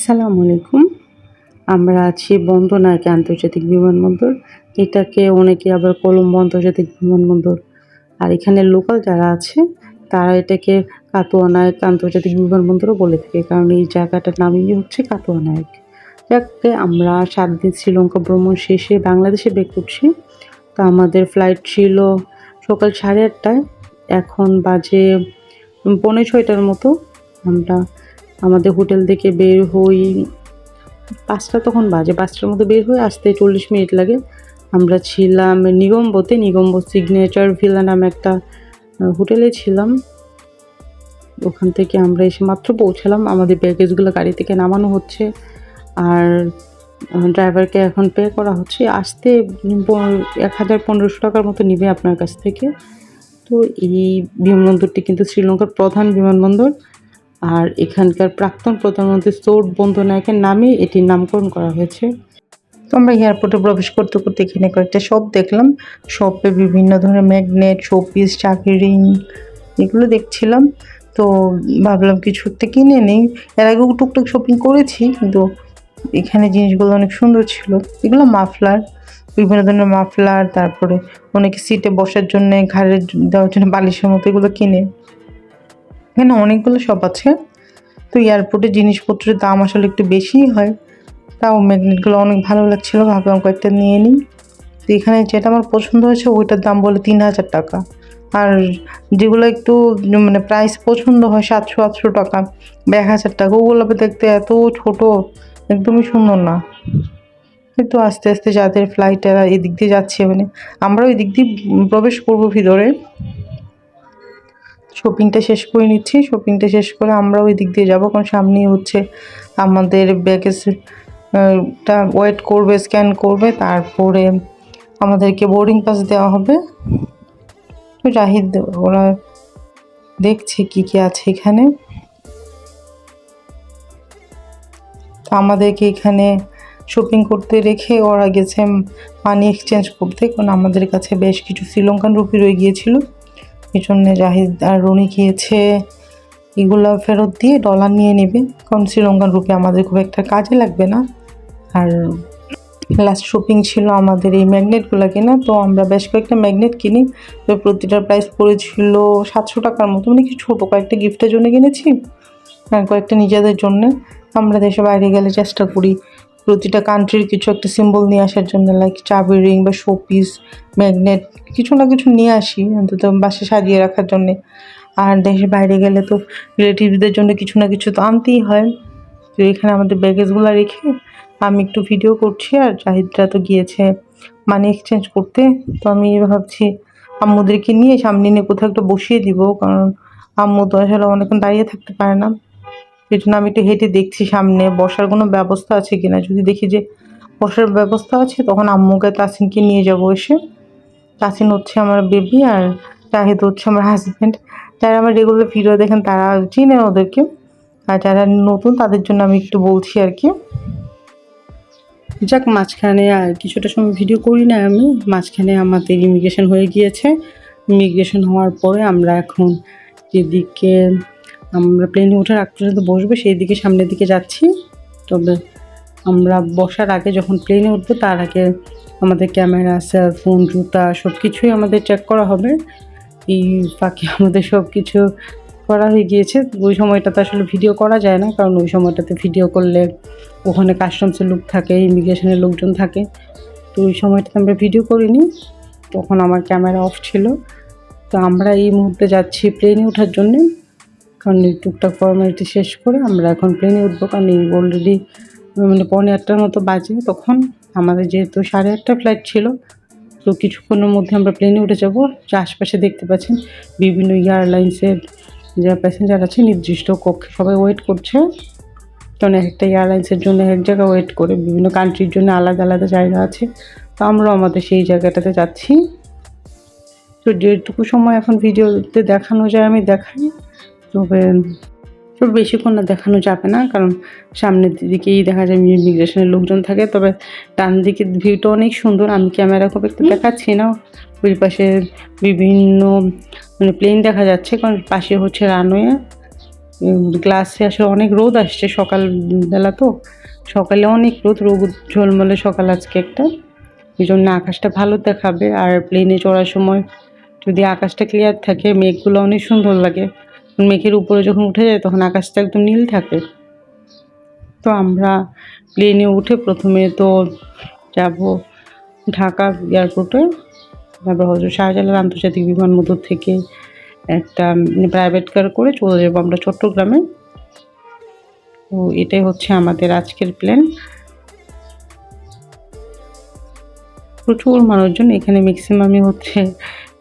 আসসালামু আলাইকুম। আমরা আছি বন্দনায়ক আন্তর্জাতিক বিমানবন্দর। এটাকে অনেকে আবার কলম্বো আন্তর্জাতিক বিমানবন্দর। আর এখানে লোকাল যারা আছে, তারা এটাকে কাতুয়া নায়ক আন্তর্জাতিক বিমানবন্দরও বলে থাকে। কারণ এই জায়গাটার নামই হচ্ছে কাতুয়া নায়ক। যাকে, আমরা সাত দিন শ্রীলঙ্কা ভ্রমণ শেষে বাংলাদেশে বের করছি। তো আমাদের ফ্লাইট ছিল সকাল সাড়ে আটটায়। এখন বাজে পৌনে ছয়টার মতো। আমরা আমাদের হোটেল থেকে বের হই। পাঁচটা তখন বাজে, পাঁচটার মতো বের হয়ে আসতে চল্লিশ মিনিট লাগে। আমরা ছিলাম নিগম্বতে, নিগম্ব সিগনেচার ভিলা নামে একটা হোটেলে ছিলাম। ওখান থেকে আমরা এসে মাত্র পৌঁছালাম। আমাদের প্যাকেজগুলো গাড়ি থেকে নামানো হচ্ছে। আর ড্রাইভারকে এখন পে করা হচ্ছে। আসতে এক হাজার পনেরোশো টাকার মতো নিবে আপনার কাছ থেকে। তো এই বিমানবন্দরটি কিন্তু শ্রীলঙ্কার প্রধান বিমানবন্দর। আর এখানকার প্রাক্তন প্রধানমন্ত্রী সৌর বন্দনায়কের নামে এটির নামকরণ করা হয়েছে। তো আমরা এয়ারপোর্টে প্রবেশ করতে করতে এখানে কয়েকটা শপ দেখলাম। শপে বিভিন্ন ধরনের ম্যাগনেট, শোপিস চাকরি রিং এগুলো দেখছিলাম। তো ভাবলাম কিছু একটা কিনে নেই। এর আগেও টুকটাক শপিং করেছি, কিন্তু এখানে জিনিসগুলো অনেক সুন্দর ছিল। এগুলো মাফলার, বিভিন্ন ধরনের মাফলার, তারপরে অনেকে সিটে বসার জন্য, ঘাড়ে দেওয়ার জন্য বালিশের মতো এগুলো কিনে। এখানে অনেকগুলো শপ আছে। তো এয়ারপোর্টে জিনিসপত্রের দাম আসলে একটু বেশিই হয়। তাও ম্যাগনেটগুলো অনেক ভালো লাগছিল, ভাবলাম কয়েকটা নিয়ে নিই। তো এখানে যেটা আমার পছন্দ হয়েছে, ওইটার দাম বলে তিন হাজার টাকা। আর যেগুলো একটু মানে প্রাইস পছন্দ হয় সাতশো, আটশো টাকা বা এক হাজার টাকা ওগুলো দেখতে এত ছোট, একদমই সুন্দর না। কিন্তু আস্তে আস্তে যাদের ফ্লাইট এরা এদিক দিয়ে যাচ্ছে মানে আমরাও এদিক দিয়ে প্রবেশ করব ভিতরে। শপিংটা শেষ করে নিচ্ছি। শপিংটা শেষ করে আমরাও ওই দিক দিয়ে যাব, কারণ সামনেই হচ্ছে আমাদের ব্যাগেজ টা ওয়েট করবে স্ক্যান করবে, তারপরে আমাদেরকে বোর্ডিং পাস দেওয়া হবে। তো জাহিদ, ওরা দেখছে কি কি আছে এখানে। আমাদেরকে এখানে শপিং করতে রেখে ওরা গেছে মানি এক্সচেঞ্জ করতে, কারণ আমাদের কাছে বেশ কিছু শ্রীলঙ্কান রুপি রয়ে গিয়েছিল। জন্য জাহিদ আর রনি গিয়েছে, এগুলো ফেরত দিয়ে ডলার নিয়ে নেবে। কারণ শ্রীলঙ্কান রুপি আমাদের খুব একটা কাজে লাগবে না। আর লাস্ট শপিং ছিল আমাদের এই ম্যাগনেটগুলো কেনা, তো আমরা বেশ কয়েকটা ম্যাগনেট কিনি। তো প্রতিটার প্রাইস পড়েছিল সাতশো টাকার মতো মানে কি ছোটো কয়েকটা গিফটের জন্য কিনেছি, আর কয়েকটা নিজেদের জন্য। আমরা দেশে বাইরে গেলে চেষ্টা করি প্রতিটা কান্ট্রির কিছু একটা সিম্বল নিয়ে আসার জন্য লাইক চাবি রিং বা শোপিস ম্যাগনেট কিছু না কিছু নিয়ে আসি, অন্তত বাসে সাজিয়ে রাখার জন্যে। আর দেশের বাইরে গেলে তো রিলেটিভদের জন্য কিছু না কিছু তো আনতেই হয়। তো এখানে আমাদের ব্যাগেজগুলো রেখে আমি একটু ভিডিও করছি আর জাহিদরা তো গিয়েছে মানি এক্সচেঞ্জ করতে। তো আমি ভাবছি আম্মুদেরকে নিয়ে সামনে নিয়ে কোথাও একটা বসিয়ে দিব, কারণ আম্মু তো আসলে অনেকক্ষণ দাঁড়িয়ে থাকতে পারে না। জন্য আমি একটু হেঁটে দেখছি সামনে, বসার কোনো ব্যবস্থা আছে কিনা? যদি দেখি যে বসার ব্যবস্থা আছে, তখন আম্মুকে, তাসিনকে নিয়ে যাব এসে। তাসিন হচ্ছে আমার বেবি আর জাহিদ হচ্ছে আমার হাজব্যান্ড যারা আমার রেগুলার ভিডিও দেখেন, তারা চিনে ওদেরকে। আর যারা নতুন, তাদের জন্য আমি একটু বলছি আর কি। যাক, মাঝখানে আর কিছুটা সময় ভিডিও করি না আমি। মাঝখানে আমাদের ইমিগ্রেশন হয়ে গিয়েছে। ইমিগ্রেশন হওয়ার পরে আমরা এখন যেদিকে আমরা প্লেনে ওঠার আগ পর্যন্ত বসবো, সেই দিকে সামনের দিকে যাচ্ছি। তবে আমরা বসার আগে যখন প্লেনে উঠবো, তার আগে আমাদের ক্যামেরা সেলফোন জুতা সব কিছুই আমাদের চেক করা হবে। এই ফাঁকে আমাদের সব কিছু করা হয়ে গিয়েছে। ওই সময়টাতে আসলে ভিডিও করা যায় না, কারণ ওই সময়টাতে ভিডিও করলে ওখানে কাস্টমসের লোক থাকে ইমিগ্রেশনের লোকজন থাকে। তো ওই সময়টাতে আমরা ভিডিও করিনি। তখন আমার ক্যামেরা অফ ছিল। তো আমরা এই মুহূর্তে যাচ্ছি প্লেনে ওঠার জন্যে। কারণ এই টুকটাক ফর্মালিটি শেষ করে আমরা এখন প্লেনে উঠবো। কারণ এই অলরেডি মানে পৌনে আটটার মতো বাজে। তখন আমাদের যেহেতু সাড়ে আটটা ফ্লাইট ছিল, তো কিছুক্ষণের মধ্যে আমরা প্লেনে উঠে যাব। যে আশপাশে দেখতে পাচ্ছেন বিভিন্ন এয়ারলাইন্সের যারা প্যাসেঞ্জার আছে, নির্দিষ্ট কক্ষে সবাই ওয়েট করছে। কারণ এক একটা এয়ারলাইন্সের জন্য এক জায়গায় ওয়েট করে। বিভিন্ন কান্ট্রির জন্য আলাদা আলাদা জায়গা আছে। তো আমরাও আমাদের সেই জায়গাটাতে যাচ্ছি। তো যেটুকু সময় এখন ভিডিওতে দেখানো যায়, আমি দেখাই তবে তো বেশিক্ষণ না দেখানো যাবে না কারণ সামনের দিকেই দেখা যায় ইমিগ্রেশনের লোকজন থাকে তবে ডান দিকের ভিউটা অনেক সুন্দর। আমি ক্যামেরা খুব একটু দেখাচ্ছি না। ওই পাশে বিভিন্ন মানে প্লেন দেখা যাচ্ছে কারণ পাশে হচ্ছে রানওয়ে গ্লাসে আসলে অনেক রোদ আসছে সকাল বেলা তো। সকালে অনেক রোদ রোদ ঝলমলে সকাল আজকে একটা। এই জন্য আকাশটা ভালো দেখাবে। আর প্লেনে চড়ার সময় যদি আকাশটা ক্লিয়ার থাকে মেঘগুলো অনেক সুন্দর লাগে। মেঘের উপরে যখন উঠে যায়, তখন আকাশটা একদম নীল থাকে। তো আমরা প্লেনে উঠে প্রথমে তো যাব ঢাকা এয়ারপোর্টে তারপর হজরত শাহজালাল আন্তর্জাতিক বিমানবন্দর থেকে একটা প্রাইভেট কার করে চলে যাব আমরা চট্টগ্রামে। তো এটাই হচ্ছে আমাদের আজকের প্ল্যান প্রচুর মানুষজন এখানে ম্যাক্সিমামই হচ্ছে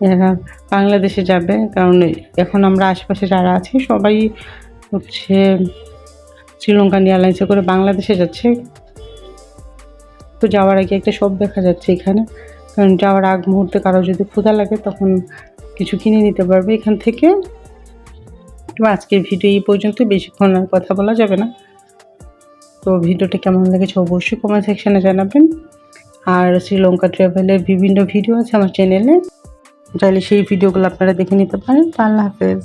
যারা বাংলাদেশে যাবে, কারণ এখন আমরা আশেপাশে যারা আছি, সবাই হচ্ছে শ্রীলঙ্কান এয়ারলাইন্সে করে বাংলাদেশে যাচ্ছে। তো যাওয়ার আগে একটা সব দেখা যাচ্ছে এখানে, কারণ যাওয়ার আগ মুহূর্তে কারও যদি ক্ষুধা লাগে, তখন কিছু কিনে নিতে পারবে এখান থেকে। তো আজকের ভিডিও এই পর্যন্ত, বেশিক্ষণ আর কথা বলা যাবে না। তো ভিডিওটা কেমন লেগেছে অবশ্যই কমেন্ট সেকশানে জানাবেন। আর শ্রীলঙ্কা ট্রাভেলের বিভিন্ন ভিডিও আছে আমার চ্যানেলে চাইলে সেই ভিডিওগুলো আপনারা দেখে নিতে পারেন। আল্লাহ হাফেজ।